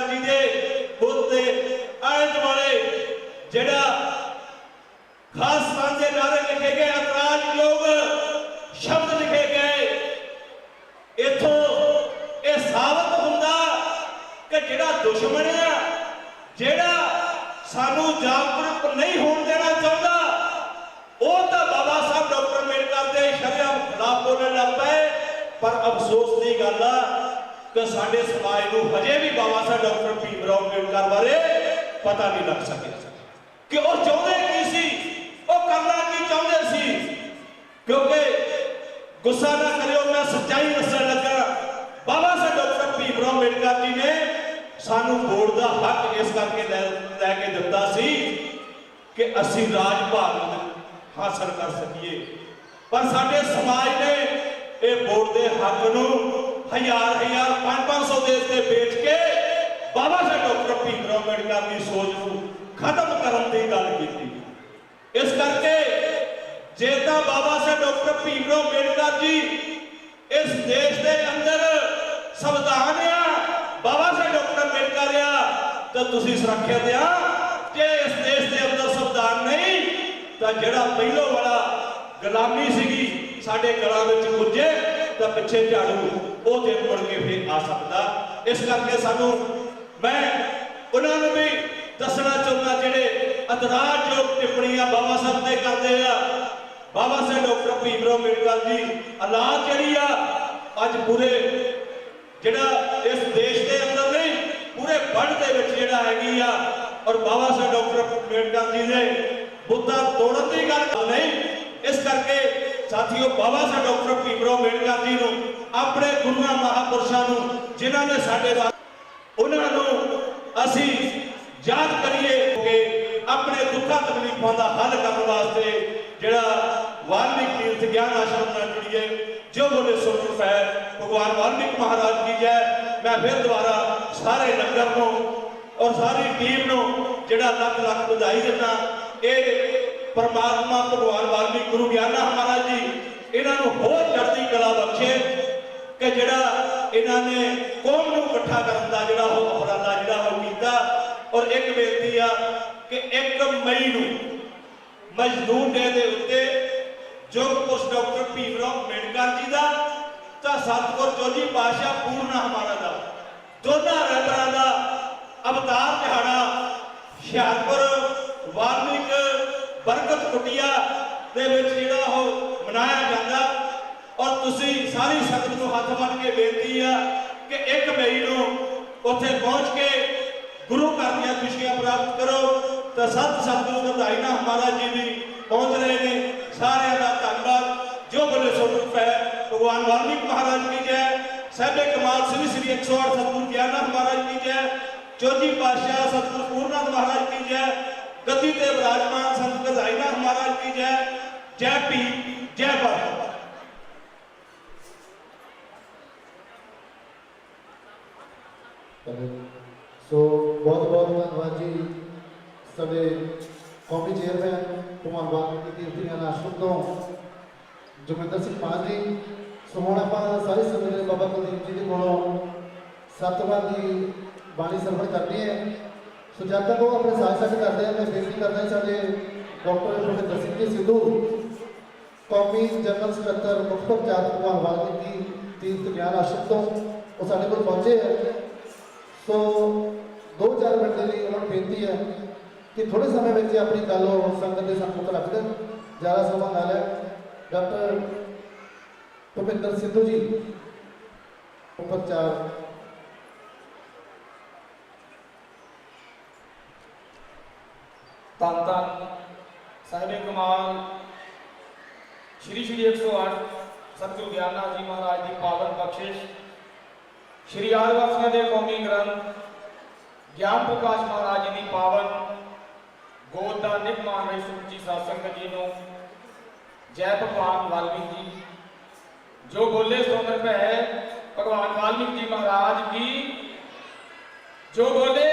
ਅੰਬੇਡਕਰ ਜੀ ਦੇ ਬੁੱਤ ਆਲੇ ਦੁਆਲੇ ਜਿਹੜਾ ਖਾਸ ਸਥਾਨ ਨਾਰੇ ਲਿਖੇ ਗਏ ਇਤਰਾਜ਼ਯੋਗ ਸ਼ਬਦ ਲਿਖੇ ਗਏ। ਇਥੋਂ ਇਹ ਸਾਬਤ ਹੁੰਦਾ ਕਿ ਜਿਹੜਾ ਦੁਸ਼ਮਣ ਆ, ਜਿਹੜਾ ਸਾਨੂੰ ਜਾਗਰੂਕ ਨਹੀਂ ਹੋਣ ਦੇਣਾ ਚਾਹੁੰਦਾ, ਉਹ ਤਾਂ ਬਾਬਾ ਸਾਹਿਬ ਡਾਕਟਰ ਅੰਬੇਡਕਰ ਦੇ ਸ਼ਰਿਆਮ ਖਿਲਾਫ ਬੋਲਣ ਲੱਗ ਪਏ। ਪਰ ਅਫਸੋਸ ਦੀ ਗੱਲ ਆ ਕਿ ਸਾਡੇ ਸਮਾਜ ਨੂੰ ਹਜੇ ਵੀ ਬਾਬਾ ਸਾਹਿਬ ਡਾਕਟਰ ਭੀਮ ਰਾਓ ਅੰਬੇਡਕਰ ਬਾਰੇ ਪਤਾ ਨਹੀਂ ਲੱਗ ਸਕਿਆ। ਕਿ ਉਹ ਚਾਹੁੰਦੇ ਕੀ ਸੀ? ਉਹ ਕਰਨਾ ਕੀ ਚਾਹੁੰਦੇ ਸੀ? ਕਿਉਂਕਿ ਗੁੱਸਾ ਨਾ ਕਰਿਓ, ਮੈਂ ਸੱਚਾਈ ਦੱਸਣ ਲੱਗਾ। ਬਾਬਾ ਸਾਹਿਬ ਡਾਕਟਰ ਭੀਮ ਰਾਓ ਅੰਬੇਡਕਰ ਜੀ ਨੇ ਸਾਨੂੰ ਵੋਟ ਦਾ ਹੱਕ ਇਸ ਕਰਕੇ ਲੈ ਲੈ ਕੇ ਦਿੱਤਾ ਸੀ ਕਿ ਅਸੀਂ ਰਾਜ ਭਾਗ ਹਾਸਲ ਕਰ ਸਕੀਏ। ਪਰ ਸਾਡੇ ਸਮਾਜ ਨੇ ਇਹ ਵੋਟ ਦੇ ਹੱਕ ਨੂੰ ਹਜ਼ਾਰ ਹਜ਼ਾਰ 5-500 ਦੇ ਉੱਤੇ ਵੇਚ ਕੇ ਬਾਬਾ ਸਾਹਿਬ ਡਾਕਟਰ ਭੀਮ ਰਾਓ ਅੰਬੇਡਕਰ ਦੀ ਸੋਚ ਨੂੰ ਖਤਮ ਕਰਨ ਦੀ ਗੱਲ ਕੀਤੀ। ਇਸ ਕਰਕੇ ਜੇ ਤਾਂ ਬਾਬਾ ਸਾਹਿਬ ਡਾਕਟਰ ਭੀਮ ਰਾਓ ਅੰਬੇਡਕਰ ਜੀ ਇਸ ਦੇਸ਼ ਦੇ ਅੰਦਰ ਸੰਵਿਧਾਨ ਆ, ਬਾਬਾ ਸਾਹਿਬ ਡਾਕਟਰ ਅੰਬੇਡਕਰ ਆ, ਤਾਂ ਤੁਸੀਂ ਸੁਰੱਖਿਅਤ ਆ। ਜੇ ਇਸ ਦੇਸ਼ ਦੇ ਅੰਦਰ ਸੰਵਿਧਾਨ ਨਹੀਂ, ਤਾਂ ਜਿਹੜਾ ਪਹਿਲੋਂ ਵਾਲਾ ਗੁਲਾਮੀ ਸੀਗੀ, ਸਾਡੇ ਗਲਾਂ ਵਿੱਚ ਪੁੱਜੇ, ਤਾਂ ਪਿੱਛੇ ਝਾੜੂ ਉਹ ਦਿਨ ਮੁੜ ਕੇ ਫੇਰ ਆ ਸਕਦਾ। ਇਸ ਕਰਕੇ ਸਾਨੂੰ ਮੈਂ ਉਹਨਾਂ ਨੂੰ ਵੀ ਦੱਸਣਾ ਚਾਹੁੰਦਾ, ਜਿਹੜੇ ਇਤਰਾਜ਼ਯੋਗ ਟਿੱਪਣੀਆਂ ਬਾਬਾ ਸਾਹਿਬ ਤੇ ਕਰਦੇ ਆ। ਬਾਬਾ ਸਾਹਿਬ ਡਾਕਟਰ ਭੀਮ ਅੰਬੇਡਕਰ ਜੀ ਔਲਾਦ ਜਿਹੜੀ ਆ, ਅੱਜ ਪੂਰੇ ਜਿਹੜਾ ਇਸ ਦੇਸ਼ ਦੇ ਅੰਦਰ ਨਹੀਂ, ਪੂਰੇ ਵਰਲਡ ਦੇ ਵਿੱਚ ਜਿਹੜਾ ਹੈਗੀ ਆ। ਔਰ ਬਾਬਾ ਸਾਹਿਬ ਡਾਕਟਰ ਅੰਬੇਡਕਰ ਜੀ ਦੇ ਬੁੱਧਾ ਤੋੜਨ ਦੀ ਗੱਲ ਨਹੀਂ ਇਸ ਕਰਕੇ ਸਾਥੀਓ ਬਾਬਾ ਸਾਹਿਬ ਡਾਕਟਰ ਭੀਮ ਰਾਓ ਅੰਬੇਡਕਰ ਜੀ ਨੂੰ, ਆਪਣੇ ਗੁਰੂਆਂ ਮਹਾਪੁਰਸ਼ਾਂ ਨੂੰ, ਜਿਨ੍ਹਾਂ ਨੇ ਸਾਡੇ ਵਾ- ਉਹਨਾਂ ਨੂੰ ਅਸੀਂ ਯਾਦ ਕਰੀਏ ਕਿ ਆਪਣੇ ਦੁੱਖਾਂ ਤਕਲੀਫਾਂ ਦਾ ਹੱਲ ਕਰਨ ਵਾਸਤੇ ਜਿਹੜਾ ਵਾਲਮੀਕ ਤੀਰਥ ਗਿਆਨ ਆਸ਼ਰਮ ਨਾਲ ਜੁੜੀਏ ਜੋ ਬੋਲੇ ਸੋ ਪੈ ਭਗਵਾਨ ਵਾਲਮੀਕ ਮਹਾਰਾਜ ਕੀ ਜੈ, ਮੈਂ ਫਿਰ ਦੁਬਾਰਾ ਸਾਰੇ ਲੰਗਰ ਨੂੰ ਔਰ ਸਾਰੀ ਟੀਮ ਨੂੰ ਜਿਹੜਾ ਲੱਖ ਲੱਖ ਵਧਾਈ ਦਿੰਦਾ, ਇਹ ਪਰਮਾਤਮਾ, ਭਗਵਾਨ ਵਾਲਮੀਕ ਗੁਰੂ ਗਿਆਨਾ ਮਹਾਰਾਜ ਜੀ, ਇਹਨਾਂ ਨੂੰ ਹੋਰ ਚੜ੍ਹਦੀ ਕਲਾ ਬਖਸ਼ੇ ਕਿ ਜਿਹੜਾ ਇਹਨਾਂ ਨੇ ਕੌਮ ਨੂੰ ਇਕੱਠਾ ਕਰਨ ਦਾ ਜਿਹੜਾ ਉਹ ਉਪਰਾਲਾ ਜਿਹੜਾ ਉਹ ਕੀਤਾ। ਔਰ ਇੱਕ ਬੇਨਤੀ ਆ ਕਿ 1 ਮਈ ਨੂੰ ਮਜ਼ਦੂਰ ਡੇ ਦੇ ਉੱਤੇ ਜੋਗ ਡਾਕਟਰ ਭੀਮ ਰਾਓ ਅੰਬੇਡਕਰ ਜੀ ਦਾ ਤਾਂ ਸਤਿਗੁਰ ਜੋਜੀ ਪਾਸ਼ਾ ਪੂਰਨਾ ਹਮਾਰਾ ਦਾ। ਦੋਨਾਂ ਰਹਿਬਰਾਂ ਦਾ ਅਵਤਾਰ ਦਿਹਾੜਾ ਹੁਸ਼ਿਆਰਪੁਰ ਬਰਕਤ ਕੁਟਿਆ ਦੇ ਵਿੱਚ ਜਿਹੜਾ ਉਹ ਮਨਾਇਆ ਜਾਂਦਾ। ਔਰ ਤੁਸੀਂ ਸਾਰੀ ਸੰਗਤ ਨੂੰ ਹੱਥ ਬੰਨ ਕੇ ਬੇਨਤੀ ਆ ਕਿ 1 ਮਈ ਨੂੰ ਉੱਥੇ ਪਹੁੰਚ ਕੇ ਗੁਰੂ ਘਰ ਦੀਆਂ ਖੁਸ਼ੀਆਂ ਪ੍ਰਾਪਤ ਕਰੋ। ਤਾਂ ਸਤ ਸਤਿਗੁਰੂ ਗਰਦਾਈ ਨਾ ਮਹਾਰਾਜ ਜੀ ਵੀ ਪਹੁੰਚ ਰਹੇ ਨੇ। ਸਾਰਿਆਂ ਦਾ ਧੰਨਵਾਦ। ਜੋ ਬੋਲੇ ਸੋ ਹੈ, ਭਗਵਾਨ ਵਾਲਮੀਕ ਮਹਾਰਾਜ ਕੀ ਜੈ ਸਹਿਬੇ ਕਮਾਲ ਸ੍ਰੀ ਸ੍ਰੀ 108 ਸਤਿਗੁਰੂ ਗਿਆਨਨਾਥ ਮਹਾਰਾਜ ਕੀ ਜੈ ਚੌਥੀ ਪਾਤਸ਼ਾਹ ਸਤਿਗੁਰੂ ਪੂਰਨਾਥ ਮਹਾਰਾਜ ਕੀ ਜੈ, ਗੱਦੀ ਤੇ ਵਿਰਾਜਮਾਨ ਮਹਾਰਾਜ ਕੀ ਜੈ ਜੈ ਭੀ, ਜੈ ਭਾਰਤ। ਸੋ ਬਹੁਤ ਬਹੁਤ ਧੰਨਵਾਦ ਜੀ ਸਾਡੇ ਕੌਮੀ ਚੇਅਰਮੈਨ ਕੁਮਾਰ ਬਾਗ ਦੀ ਕੀਰਤੀਆਂ ਆਸ਼ਰਮ ਤੋਂ ਜਗਵਿੰਦਰ ਸਿੰਘ ਮਾਨ ਜੀ। ਸੋ ਹੁਣ ਆਪਾਂ ਸਾਰੇ ਸੰਗਤ ਬਾਬਾ ਕੁਲਦੀਪ ਜੀ ਦੇ ਕੋਲੋਂ ਸਤਵਾਂ ਦੀ ਬਾਣੀ ਸਰਵਣ ਕਰਨੀ ਹੈ। ਸੋ ਜਦ ਤੱਕ ਉਹ ਆਪਣੇ ਸਾਥ ਸਾਥ ਕਰਦੇ ਆ, ਮੈਂ ਬੇਨਤੀ ਕਰਦਾ ਸਾਡੇ ਡਾਕਟਰ ਪ੍ਰੋਫੈਸਰ ਸਿੰਘ ਜੀ ਸਿੱਧੂ ਕੌਮੀ ਜਨਰਲ ਸਕੱਤਰ ਮੁਖਤਰ ਜਾਤ ਕੁਮਾਰ ਵਾਲਮੀਕੀ ਤੀਰਥ ਗਿਆਨ ਆਸ਼ਰਮ ਤੋਂ ਉਹ ਸਾਡੇ ਕੋਲ ਪਹੁੰਚੇ ਹੈ ਸੋ ਦੋ ਚਾਰ ਮਿੰਟ ਦੇ ਲਈ ਉਹਨਾਂ ਨੂੰ ਬੇਨਤੀ ਹੈ ਕਿ ਥੋੜੇ ਸਮੇਂ ਵਿੱਚ ਹੀ ਆਪਣੀ ਗੱਲ ਉਹ ਸੰਗਤ ਦੇ ਸਾਹਮਣੇ ਰੱਖ ਦੇਣ ਜ਼ਿਆਦਾ ਸਮਾਂ ਨਾ ਲੈ ਡਾਕਟਰ ਭੁਪਿੰਦਰ ਸਿੱਧੂ ਜੀ ਉੱਪਰ ਚਾਰ ਧੰਨ ਧੰਨ ਸਾਹਿਬੇ ਕਮਾਲ ਸ਼੍ਰੀ ਸ਼੍ਰੀ 108 ਸਤਿਗੁਰੂ ਗਿਆਨਨਾਥ ਜੀ ਮਹਾਰਾਜ ਦੀ ਪਾਵਨ ਬਖਸ਼ਿਸ਼ ਸ਼੍ਰੀ ਆਦਿਵਾਸੀਆਂ ਦੇ ਕੌਮੀ ਗ੍ਰੰਥ ਗਿਆਨ ਪ੍ਰਕਾਸ਼ ਮਹਾਰਾਜ ਜੀ ਦੀ ਪਾਵਨ ਗੋਦ ਦਾ ਨਿਰਮਾਣ ਵਿੱਚ ਸੁਚੀ ਸਾਧ ਸੰਗਤ ਜੀ ਨੂੰ ਜੈ ਭਗਵਾਨ ਵਾਲਮੀਕ ਜੀ ਜੋ ਬੋਲੇ ਸੋਨਰ ਭੈ ਭਗਵਾਨ ਵਾਲਮੀਕ ਜੀ ਮਹਾਰਾਜ ਕੀ ਜੋ ਬੋਲੇ